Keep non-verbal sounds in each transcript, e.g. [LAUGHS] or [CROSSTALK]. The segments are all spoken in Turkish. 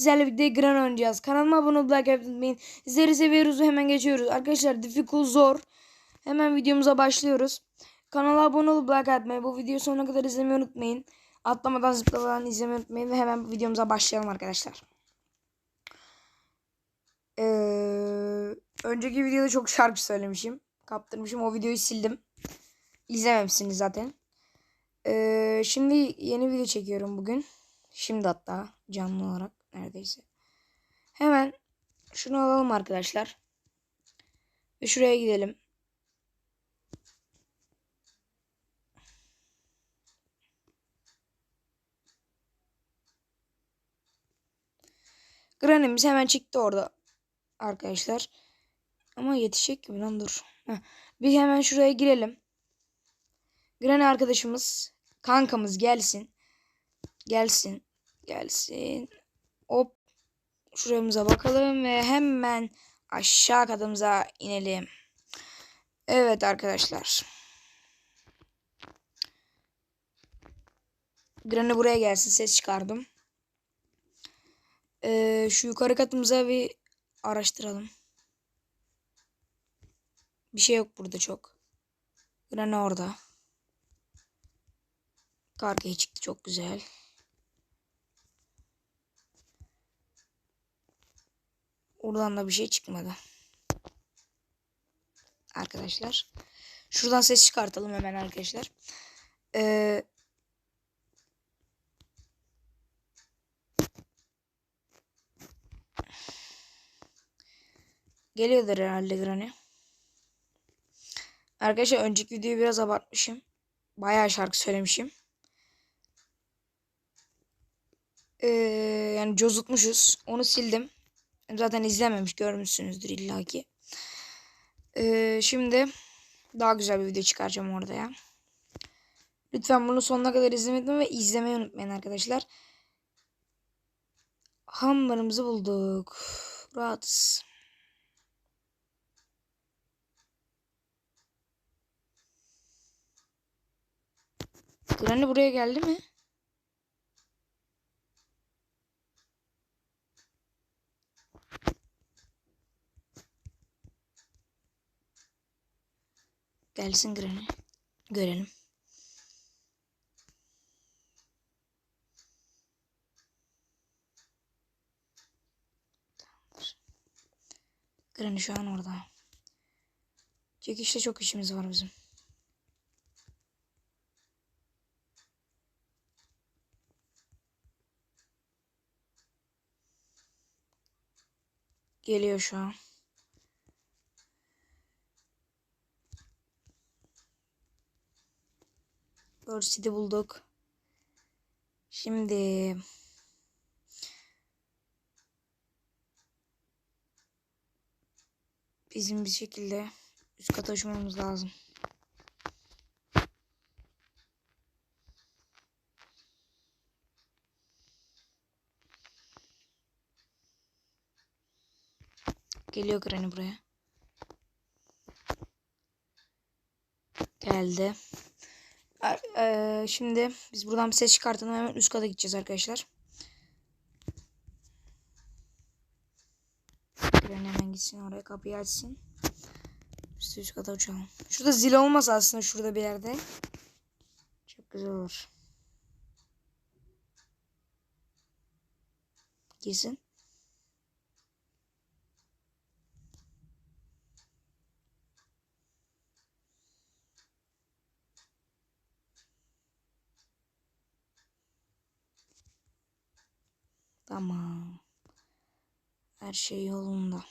Sizlerle birlikte Gran oynayacağız. Kanalıma abone olup unutmayın. Sizleri seviyoruz ve hemen geçiyoruz. Arkadaşlar difficult zor. Hemen videomuza başlıyoruz. Kanala abone olup like atmayı, bu videoyu sonuna kadar izlemeyi unutmayın. Atlamadan zıplamadan izlemeyi unutmayın ve hemen videomuza başlayalım arkadaşlar. Ee, önceki videoda çok şarkı söylemişim. Kaptırmışım. O videoyu sildim. İzlememişsiniz zaten. Ee, şimdi yeni video çekiyorum bugün. Şimdi hatta canlı olarak neredeyse. Hemen şunu alalım arkadaşlar. Ve şuraya gidelim. Granny'miz hemen çıktı orada arkadaşlar. Ama yetişecek gibi lan dur. Heh. Bir hemen şuraya girelim. Granny arkadaşımız, kankamız gelsin. Gelsin. Gelsin. Hop. Şuramıza bakalım ve hemen aşağı katımıza inelim. Evet arkadaşlar. Granny buraya gelsin. Ses çıkardım. Ee, şu yukarı katımıza bir araştıralım. Bir şey yok burada çok. Granny orada. Kargaya çıktı çok güzel. Oradan da bir şey çıkmadı. Arkadaşlar. Şuradan ses çıkartalım hemen arkadaşlar. Ee, geliyordur herhalde Granny. Arkadaşlar önceki videoyu biraz abartmışım. Bayağı şarkı söylemişim. Ee, yani cozutmuşuz. Onu sildim. Zaten izlememiş görmüşsünüzdür illaki. Ee, şimdi daha güzel bir video çıkaracağım orada ya. Lütfen bunu sonuna kadar izlemeyi ve izlemeyi unutmayın arkadaşlar. Hamburımızı bulduk. Rahatız. Granny buraya geldi mi? Gelsin Granny. Görelim. Granny şu an orada. Çekişte çok işimiz var bizim. Geliyor şu an. Bird City bulduk. Şimdi bizim bir şekilde üst kata uçmamız lazım. Geliyor Granny buraya. Geldi. Ee, şimdi biz buradan bir ses çıkartalım. Hemen üst kata gideceğiz arkadaşlar. Granny hemen gitsin oraya kapıyı açsın. Biz üst kata uçalım. Şurada zil olmasa aslında şurada bir yerde. Çok güzel olur. Girsin. Tamam. Her şey yolunda.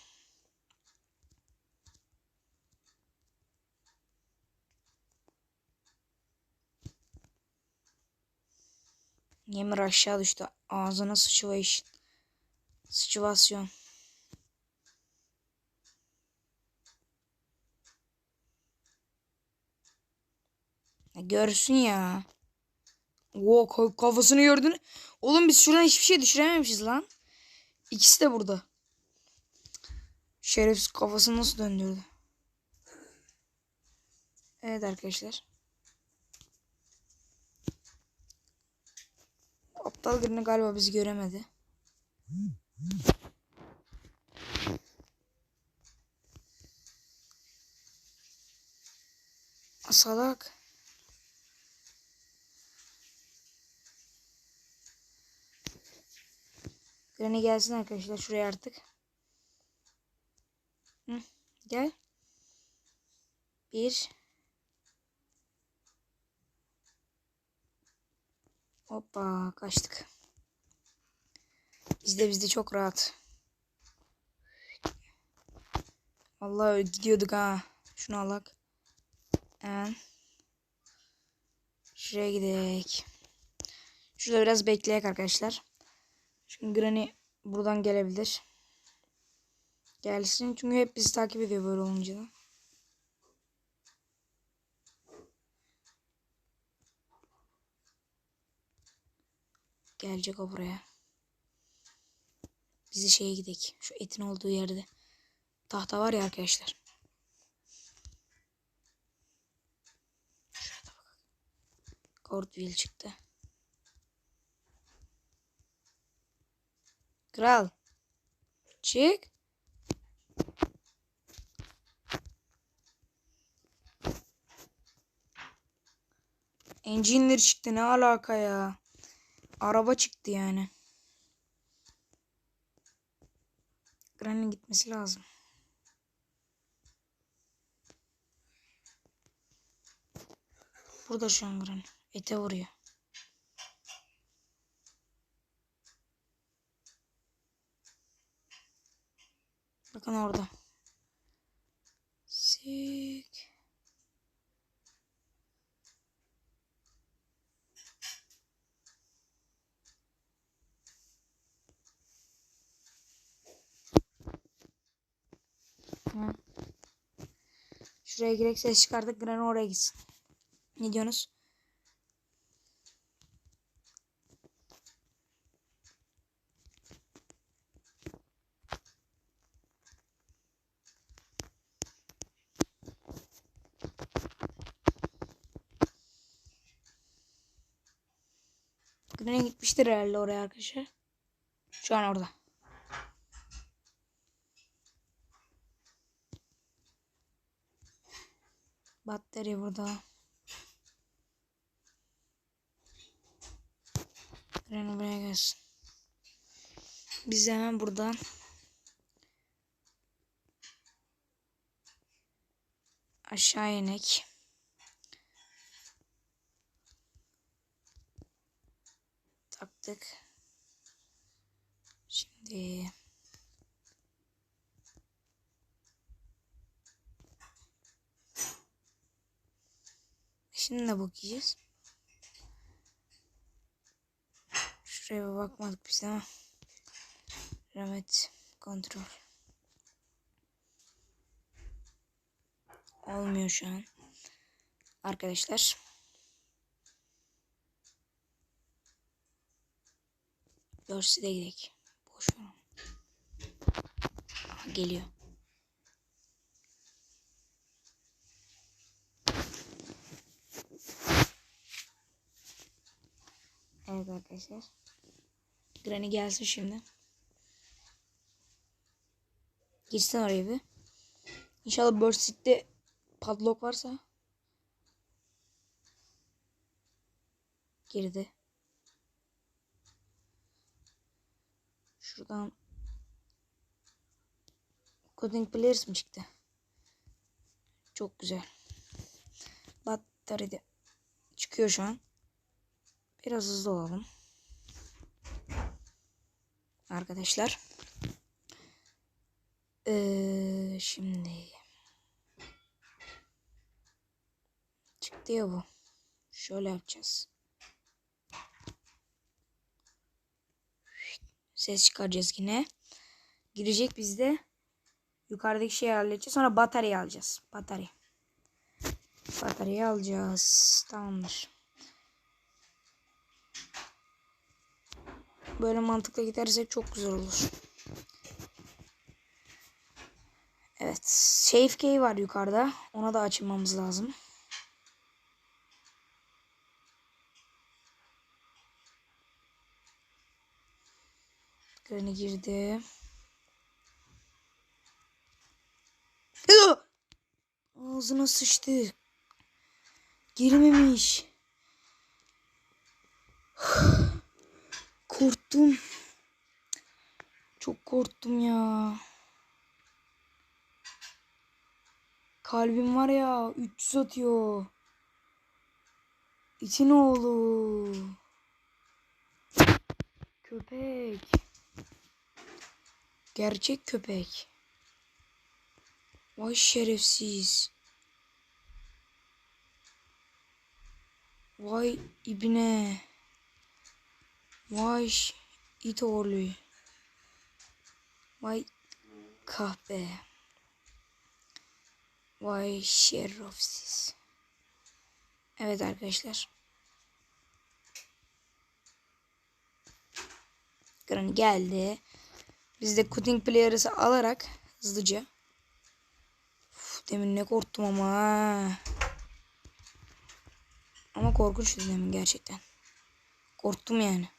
Yemir aşağı düştü. Ağzına sıçıvayış. Sıçıvasyon. Görsün ya. Oo kafasını gördün. Oğlum biz şuradan hiçbir şey düşürememişiz lan. İkisi de burada. Şerefsiz kafasını nasıl döndürdü. Evet arkadaşlar. Aptal birini galiba bizi göremedi. Salak. Granny gelsin arkadaşlar şuraya artık. Gel. Bir. Hoppa kaçtık. Bizde bizde çok rahat. Vallahi gidiyorduk ha. Şunu alak. Hemen. Şuraya gidelim. Şurada biraz bekleyek arkadaşlar. Çünkü Granny buradan gelebilir. Gelsin çünkü hep bizi takip ediyor böyle olunca da. Gelecek o buraya. Bizi şeye gidek. Şu etin olduğu yerde. Tahta var ya arkadaşlar. Şurada bak. Cordwheel çıktı. Kral. Çık. Engine'ler çıktı ne alaka ya. Araba çıktı yani. Granny gitmesi lazım. Burada şu an Granny. Ete vuruyor. Bakın orada. Sik. Şuraya girek ses çıkardık. Granny oraya gitsin. Ne diyorsunuz? Granny gitmiştir herhalde oraya arkadaşlar. Şu an orada. Batarya burada. Granny buraya gelsin. Biz hemen buradan aşağı inek. Taktık. Şimdi Şimdi ne bakacağız? Şuraya bakmadık biz ama. Rahmet kontrol. Olmuyor şu an. Arkadaşlar. Dörsi de gidelim. Boş ver. Geliyor. Evet arkadaşlar. Granny gelsin şimdi. Girsin oraya bir. İnşallah Burst'te padlock varsa. Girdi. Şuradan Coding Players mi çıktı? Çok güzel. Batarya çıkıyor şu an. Biraz hızlı olalım. Arkadaşlar. Ee, şimdi çıktı ya bu. Şöyle yapacağız. Ses çıkaracağız yine. Girecek bizde. Yukarıdaki şeyi halledeceğiz. Sonra batarya alacağız. Batarya. Bataryayı alacağız. Tamamdır. Böyle mantıkla gidersek çok güzel olur. Evet. Safe key var yukarıda. Ona da açılmamız lazım. Granny girdi. Ağzına sıçtı. Girmemiş. Korktum. Çok korktum ya. Kalbim var ya 300 atıyor. İçin oğlu. Köpek. Gerçek köpek. Vay şerefsiz. Vay ibne. Vay it oğlu. Vay kahpe. Vay şerefsiz. Evet arkadaşlar. Granny geldi. Biz de cutting player'ı alarak hızlıca. Uf, demin ne korktum ama. Ama korkunçtu demin gerçekten. Korktum yani.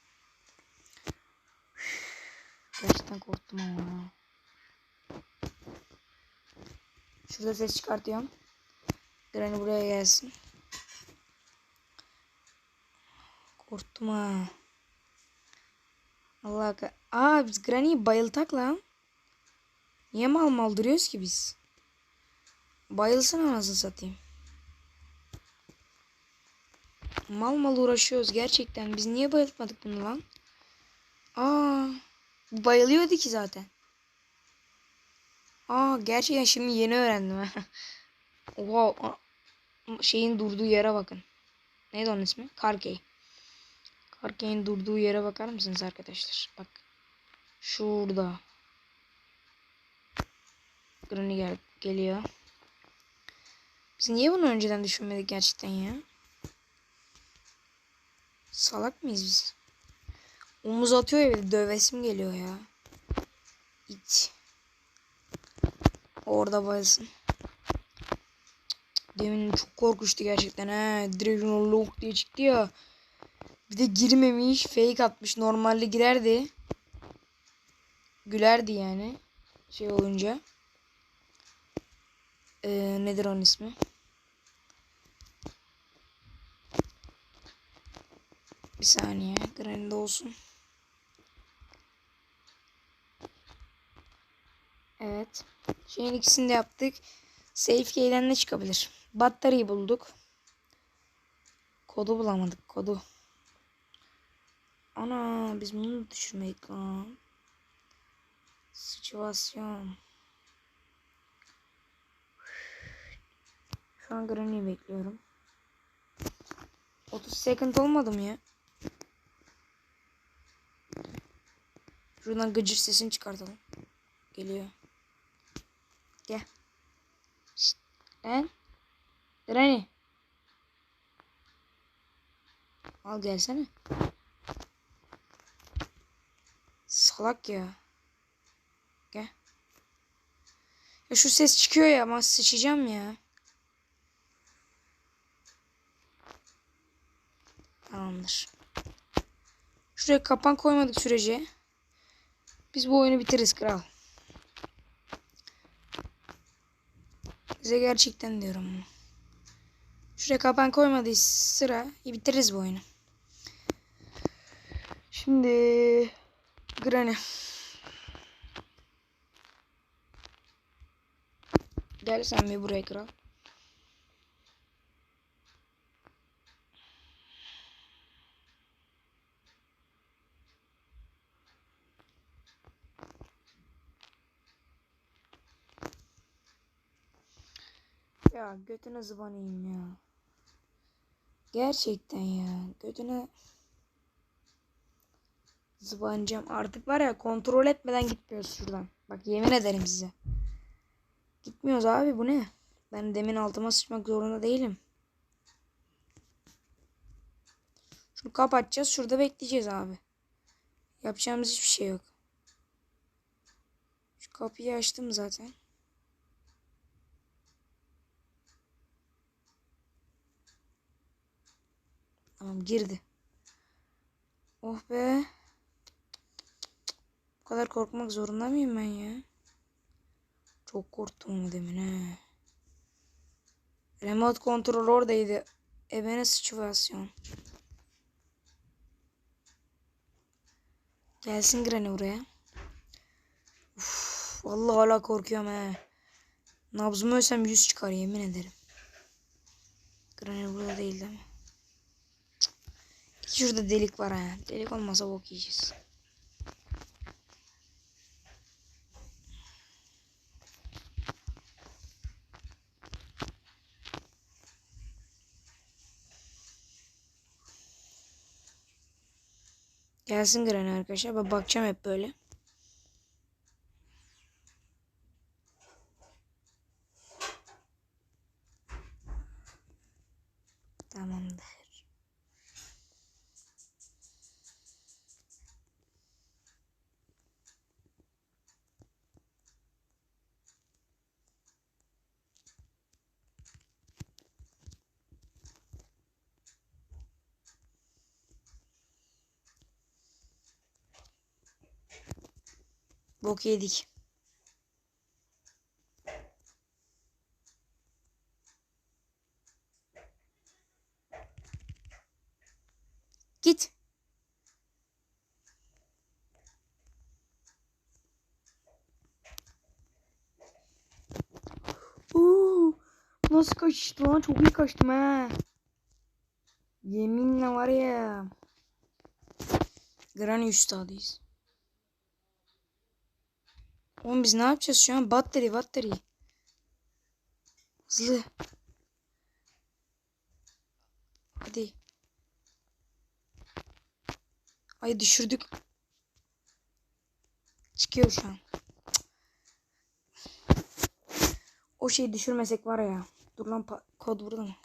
Gerçekten korktum ama. Şurada ses çıkartıyorum. Granny buraya gelsin. Korktum ha. Allah ka... Aa biz Granny'yi bayıltak lan. Niye mal mal duruyoruz ki biz? Bayılsın anasını satayım. Mal mal uğraşıyoruz gerçekten. Biz niye bayıltmadık bunu lan? Aa, bayılıyordu ki zaten. Aa, gerçekten şimdi yeni öğrendim. [LAUGHS] a- şeyin durduğu yere bakın. Neydi onun ismi? Karkey. Karkey'in durduğu yere bakar mısınız arkadaşlar? Bak. Şurada. Granny gel geliyor. Biz niye bunu önceden düşünmedik gerçekten ya? Salak mıyız biz? Omuz atıyor ya bir dövesim geliyor ya. İç. Orada bayılsın. Demin çok korkunçtu gerçekten he. Direkt lock diye çıktı ya. Bir de girmemiş. Fake atmış. Normalde girerdi. Gülerdi yani. Şey olunca. Ee, nedir onun ismi? Bir saniye. Granny'de olsun. Evet. Şeyin ikisini de yaptık. Safe key'den ne çıkabilir? Bataryayı bulduk. Kodu bulamadık. Kodu. Ana biz bunu düşürmedik lan. Situasyon. Şu an Granny'i bekliyorum. 30 second olmadı mı ya? Şuradan gıcır sesini çıkartalım. Geliyor. Gel. Şşt. Lan. Granny. Al gelsene. Salak ya. Gel. Ya şu ses çıkıyor ya ama sıçacağım ya. Tamamdır. Şuraya kapan koymadık sürece. Biz bu oyunu bitiririz kral. Size gerçekten diyorum. Şuraya kapan koymadıyız sıra. İyi bitiririz bu oyunu. Şimdi Granny. Gel sen bir buraya kral. Ya götüne zıbanayım ya. Gerçekten ya. Götüne zıbanacağım. Artık var ya kontrol etmeden gitmiyoruz şuradan. Bak yemin ederim size. Gitmiyoruz abi bu ne? Ben demin altıma sıçmak zorunda değilim. Şunu kapatacağız. Şurada bekleyeceğiz abi. Yapacağımız hiçbir şey yok. Şu kapıyı açtım zaten. Tamam girdi. Oh be. Bu kadar korkmak zorunda mıyım ben ya? Çok korktum demin he. Remote kontrol oradaydı. Ebene sıçıvasyon. Gelsin Granny buraya. Uf, vallahi hala korkuyorum he. Nabzımı ölsem 100 çıkar yemin ederim. Granny burada değil değil mi? Cık. Şurada delik var ha. Delik olmasa bok yiyeceğiz. Gelsin Granny arkadaşlar. Ben bakacağım hep böyle. Tamamdır. Bok yedik. Git. Oo, nasıl kaçtı lan? Çok iyi kaçtım ha. Yeminle var ya. Granny üstadıyız. Oğlum biz ne yapacağız şu an? Batteri, batteri. Hızlı. Hadi. Ay düşürdük. Çıkıyor şu an. O şeyi düşürmesek var ya. Dur lan kod burada mı?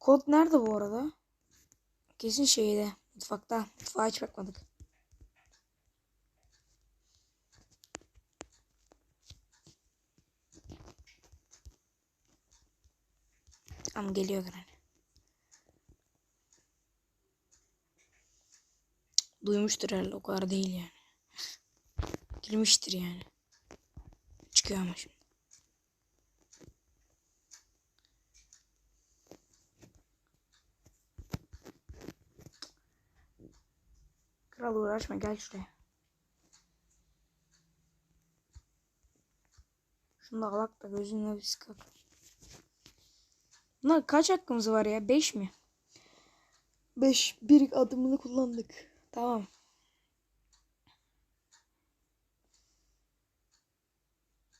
Kod nerede bu arada? Kesin şeyde. Mutfakta. Mutfağa hiç bakmadık. Ama geliyor Granny. Duymuştur herhalde o kadar değil yani. Girmiştir yani. Çıkıyor ama şimdi. Kral uğraşma gel şuraya. Şunu da alak da gözünle bir sıkak. Bunlar kaç hakkımız var ya? 5 mi? 5. Bir adımını kullandık. Tamam.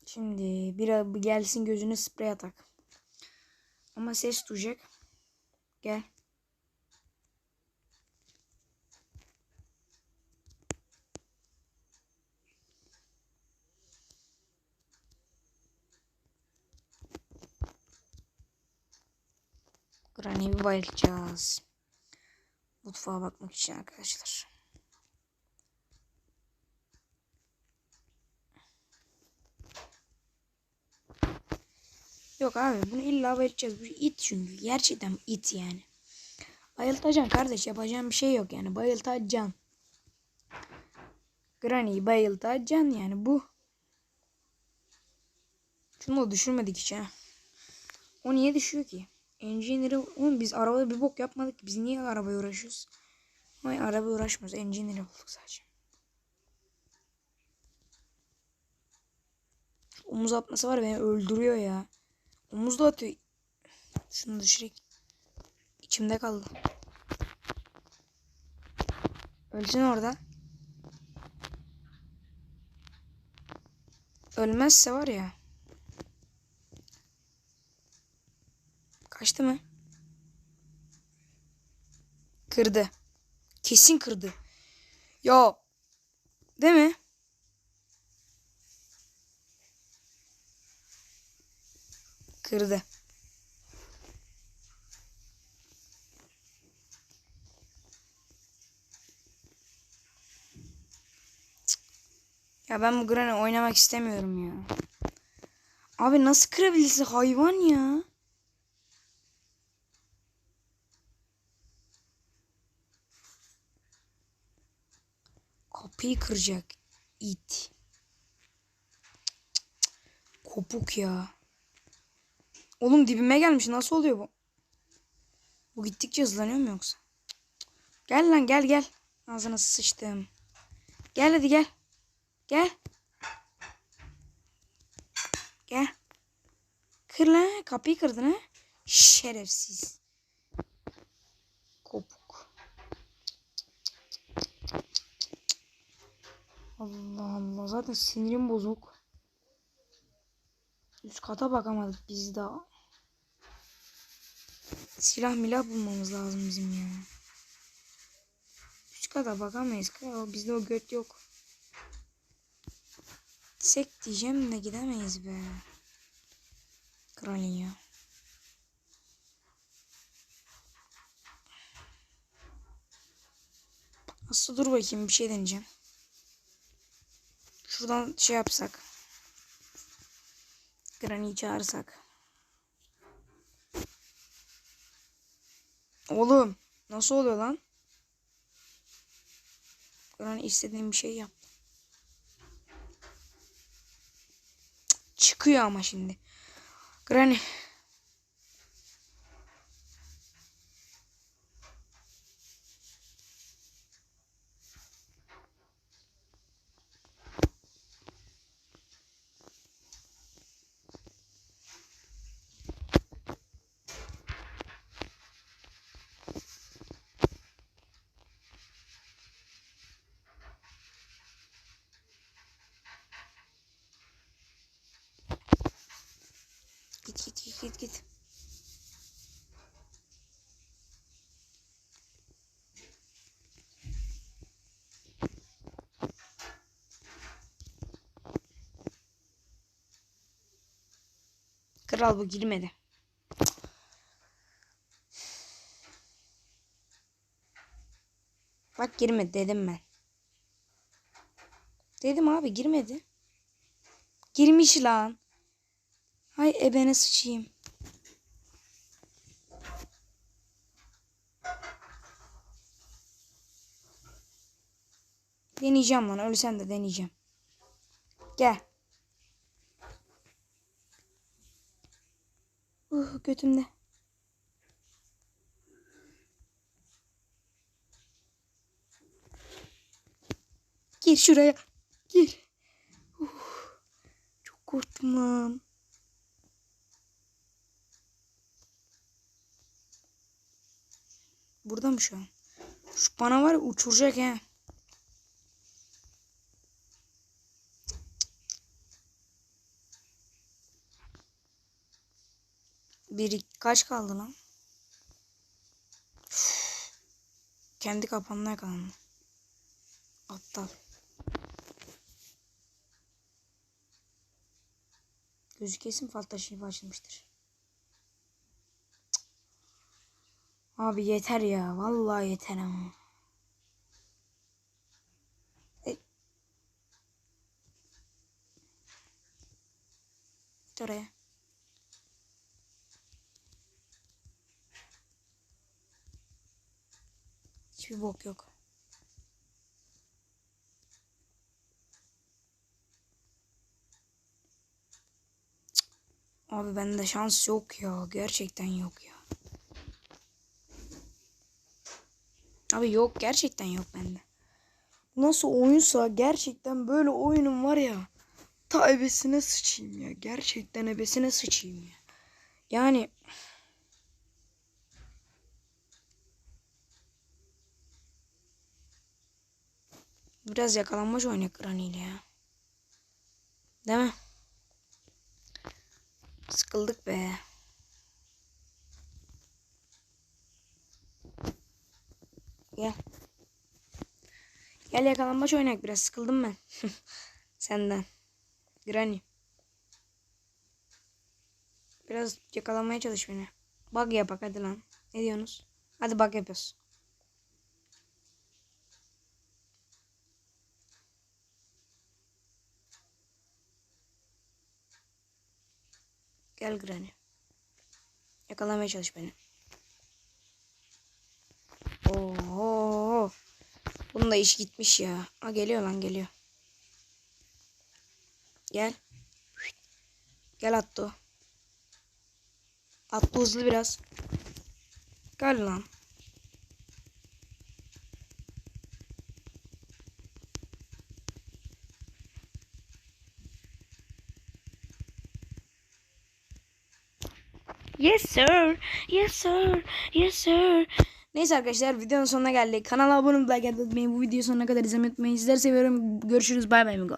Şimdi bir gelsin gözüne sprey atak. Ama ses duyacak. Gel. Granny'i bir bayılacağız. Mutfağa bakmak için arkadaşlar. Yok abi bunu illa bayılacağız. Bu it çünkü. Gerçekten it yani. Bayıltacaksın kardeş. Yapacağın bir şey yok yani. Bayıltacaksın. Granny'yi bayıltacaksın yani bu. Şunu da düşürmedik hiç ha. O niye düşüyor ki? Engineer'ı... Oğlum biz arabada bir bok yapmadık. Biz niye arabaya uğraşıyoruz? Hayır arabaya uğraşmıyoruz. Engineer'ı bulduk sadece. Omuz atması var beni öldürüyor ya. Omuz da atıyor. Şunu düşürek. İçimde kaldı. Ölsün orada. Ölmezse var ya. Kaçtı mı? Kırdı. Kesin kırdı. Ya. Değil mi? Kırdı. Ya ben bu Granny oynamak istemiyorum ya. Abi nasıl kırabilirsin hayvan ya? Kapıyı kıracak. it. Kopuk ya. Oğlum dibime gelmiş. Nasıl oluyor bu? Bu gittikçe hızlanıyor mu yoksa? Gel lan gel gel. Ağzına sıçtım. Gel hadi gel. Gel. Gel. Kır lan. Kapıyı kırdın ha. Şerefsiz. Kopuk. Allah Allah. Zaten sinirim bozuk. Üst kata bakamadık biz daha. Silah milah bulmamız lazım bizim ya. Üst kata bakamayız. O, bizde o göt yok. Sek diyeceğim de gidemeyiz be. Kralın ya. Aslı dur bakayım bir şey deneyeceğim. Şuradan şey yapsak. Granny'i çağırsak. Oğlum nasıl oluyor lan? Granny istediğim bir şey yap. Çıkıyor ama şimdi. Granny. Git git git git git. Kral bu girmedi. Bak girmedi dedim ben. Dedim abi girmedi. Girmiş lan. Hay ebene sıçayım. Deneyeceğim lan. Ölsem de deneyeceğim. Gel. Uh, götümde. Gir şuraya. Gir. Uh, çok korktum lan. Burada mı şu an? Şu bana var uçuracak he. Bir kaç kaldı lan? Üf. Kendi kapanına yakalandı. Aptal. Gözü kesin fal taşı açılmıştır. Abi yeter ya. Vallahi yeter ama. E... Hiçbir bok yok. Abi bende şans yok ya. Gerçekten yok ya. Abi yok gerçekten yok bende. Nasıl oyunsa gerçekten böyle oyunum var ya. Ta ebesine sıçayım ya. Gerçekten ebesine sıçayım ya. Yani biraz yakalanmaç oynak Granny ya. Değil mi? Sıkıldık be. Gel. Gel yakalanmaç oynak biraz sıkıldım ben. [LAUGHS] Senden. Granny. Biraz yakalamaya çalış beni. Bug yapak hadi lan. Ne diyorsunuz? Hadi bug yapıyoruz. Gel Granny. Yakalamaya çalış beni. Oo. Bunun da iş gitmiş ya. Ha geliyor lan geliyor. Gel. Gel Atto. Atto hızlı biraz. Gel lan. Yes sir. Yes sir. Yes sir. Neyse arkadaşlar videonun sonuna geldik. Kanala abone olmayı like atmayı, bu videoyu sonuna kadar izlemeyi unutmayın. Sizleri seviyorum. Görüşürüz. Bay bay Migo.